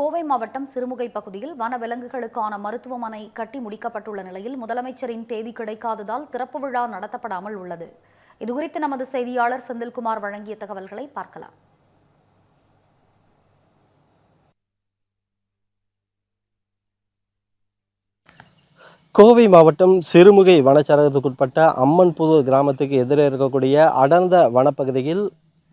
கோவை மாவட்டம் சிறுமுகை பகுதியில் வனவிலங்குகளுக்கான மருத்துவமனை கட்டி முடிக்கப்பட்டுள்ள நிலையில் முதலமைச்சரின் தேதி கிடைக்காததால் திறப்பு விழா நடத்தப்படாமல் உள்ளது. இதுகுறித்து நமது செய்தியாளர் செந்தில்குமார் வழங்கிய தகவல்களை பார்க்கலாம். கோவை மாவட்டம் சிறுமுகை வனச்சரகத்துக்குட்பட்ட அம்மன்புதூர் கிராமத்துக்கு எதிரே இருக்கக்கூடிய அடர்ந்த வனப்பகுதியில்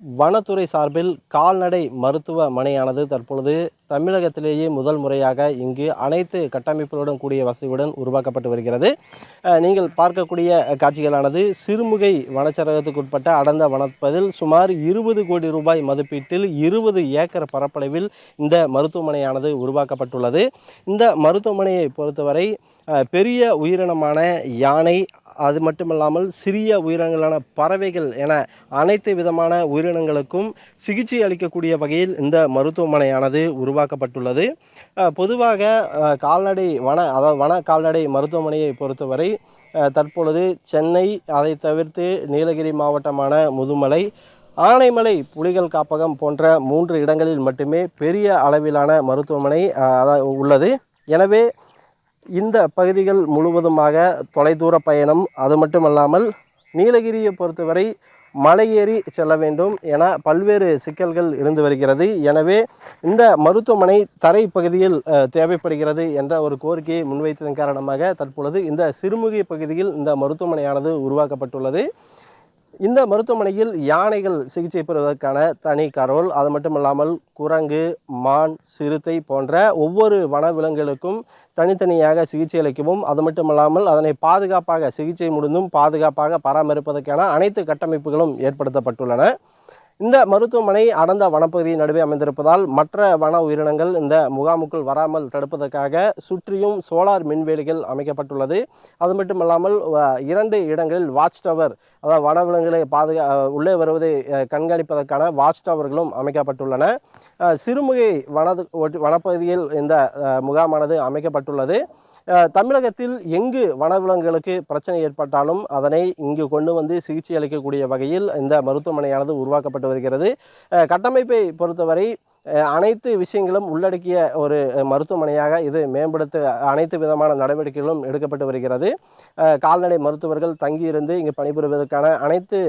வனத்துறை சார்பில் கால்நடை மருத்துவமனையானது தற்பொழுது தமிழகத்திலேயே முதல் முறையாக இங்கு அனைத்து கட்டமைப்புகளுடன் கூடிய வசதியுடன் உருவாக்கப்பட்டு வருகிறது. நீங்கள் பார்க்கக்கூடிய காட்சிகளானது சிறுமுகை வனச்சரகத்துக்குட்பட்ட அடர்ந்த வனப்பதில் சுமார் இருபது கோடி ரூபாய் மதிப்பீட்டில் இருபது ஏக்கர் பரப்பளவில் இந்த மருத்துவமனையானது உருவாக்கப்பட்டுள்ளது. இந்த மருத்துவமனையை பொறுத்தவரை பெரிய உயிரினமான யானை அது மட்டுமல்லாமல் சிறிய உயிரினங்களான பறவைகள் என அனைத்து விதமான உயிரினங்களுக்கும் சிகிச்சை அளிக்கக்கூடிய வகையில் இந்த மருத்துவமனையானது உருவாக்கப்பட்டுள்ளது. பொதுவாக கால்நடை வன அதாவது வன கால்நடை மருத்துவமனையை பொறுத்தவரை தற்பொழுது சென்னை அதை தவிர்த்து நீலகிரி மாவட்டமான முதுமலை ஆனைமலை புலிகள் காப்பகம் போன்ற மூன்று இடங்களில் மட்டுமே பெரிய அளவிலான மருத்துவமனை அதாவது உள்ளது. எனவே இந்த பகுதிகள் முழுவதுமாக தொலைதூர பயணம் அது மட்டுமல்லாமல் நீலகிரியை பொறுத்தவரை மலையேறி செல்ல வேண்டும் என பல்வேறு சிக்கல்கள் இருந்து வருகிறது. எனவே இந்த மருத்துவமனை தரை பகுதியில் தேவைப்படுகிறது என்ற ஒரு கோரிக்கையை முன்வைத்ததன் காரணமாக தற்பொழுது இந்த சிறுமுகை பகுதியில் இந்த மருத்துவமனையானது உருவாக்கப்பட்டுள்ளது. இந்த மருத்துவமனையில் யானைகள் சிகிச்சை பெறுவதற்கான தனி கரோல் அது மட்டுமல்லாமல் குரங்கு மான் சிறுத்தை போன்ற ஒவ்வொரு வனவிலங்குகளுக்கும் தனித்தனியாக சிகிச்சை அளிக்கவும் அது மட்டுமல்லாமல் அதனை பாதுகாப்பாக சிகிச்சை முடிந்தும் பாதுகாப்பாக பராமரிப்பதற்கான அனைத்து கட்டமைப்புகளும் ஏற்படுத்தப்பட்டுள்ளன. இந்த மருத்துவமனை அடர்ந்த வனப்பகுதியின் நடுவே அமைந்திருப்பதால் மற்ற வன உயிரினங்கள் இந்த முகாமுக்குள் வராமல் தடுப்பதற்காக சுற்றியும் சோலார் மின்வேலிகள் அமைக்கப்பட்டுள்ளது. அது மட்டும் இல்லாமல் இரண்டு இடங்களில் வாட்ச் டவர் அதாவது வனவிலங்குகளை பாதுகா உள்ளே வருவதை கண்காணிப்பதற்கான வாட்ச் டவர்களும் அமைக்கப்பட்டுள்ளன. சிறுமுகை வனது ஒட்டி- வனப்பகுதியில் இந்த முகாமானது அமைக்கப்பட்டுள்ளது. தமிழகத்தில் எங்கு வனவிலங்குகளுக்கு பிரச்சனை ஏற்பட்டாலும் அதனை இங்கு கொண்டு வந்து சிகிச்சை அளிக்கக்கூடிய வகையில் இந்த மருத்துவமனையானது உருவாக்கப்பட்டு வருகிறது. கட்டமைப்பை பொறுத்தவரை அனைத்து விஷயங்களும் உள்ளடக்கிய ஒரு மருத்துவமனையாக இது மேம்படுத்த அனைத்து விதமான நடவடிக்கைகளும் எடுக்கப்பட்டு வருகிறது. கால்நடை மருத்துவர்கள் தங்கியிருந்து இங்கு பணிபுரிவதற்கான அனைத்து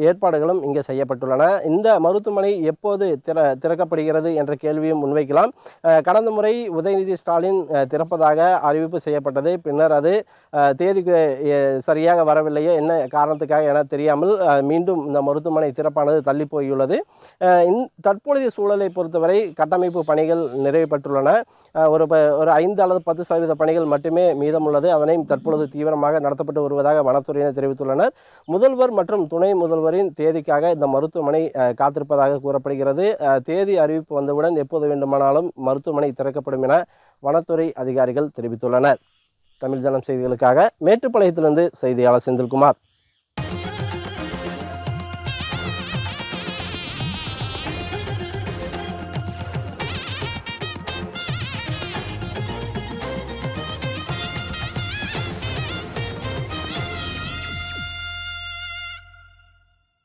ஏற்பாடுகளும் இங்கே செய்யப்பட்டுள்ளன. இந்த மருத்துவமனை எப்போது திற திறக்கப்படுகிறது என்ற கேள்வியும் முன்வைக்கலாம். கடந்த முறை உதயநிதி ஸ்டாலின் திறப்பதாக அறிவிப்பு செய்யப்பட்டது. பின்னர் அது தேதிக்கு சரியாக வரவில்லையோ என்ன காரணத்துக்காக என தெரியாமல் மீண்டும் இந்த மருத்துவமனை திறப்பானது தள்ளி போயுள்ளது இந்- தற்பொழுதைய சூழலை பொறுத்தவரை கட்டமைப்பு பணிகள் நிறைவு பெற்றுள்ளன. ஒரு ப- ஒரு ஐந்து அல்லது பத்து சதவீத பணிகள் மட்டுமே மீதமுள்ளது. அதனையும் தற்பொழுது தீவிரமாக நடத்தப்பட்டு வருவதாக வனத்துறையினர் தெரிவித்துள்ளனர். முதல்வர் மற்றும் துணை முதல்வரின் தேதிக்காக இந்த மருத்துவமனை காத்திருப்பதாக கூறப்படுகிறது. தேதி அறிவிப்பு வந்தவுடன் எப்போது வேண்டுமானாலும் மருத்துவமனை திறக்கப்படும் என வனத்துறை அதிகாரிகள் தெரிவித்துள்ளனர். தமிழ் ஜனம் செய்திகளுக்காக மேட்டுப்பாளையத்திலிருந்து செய்தியாளர் செந்தில்குமார்.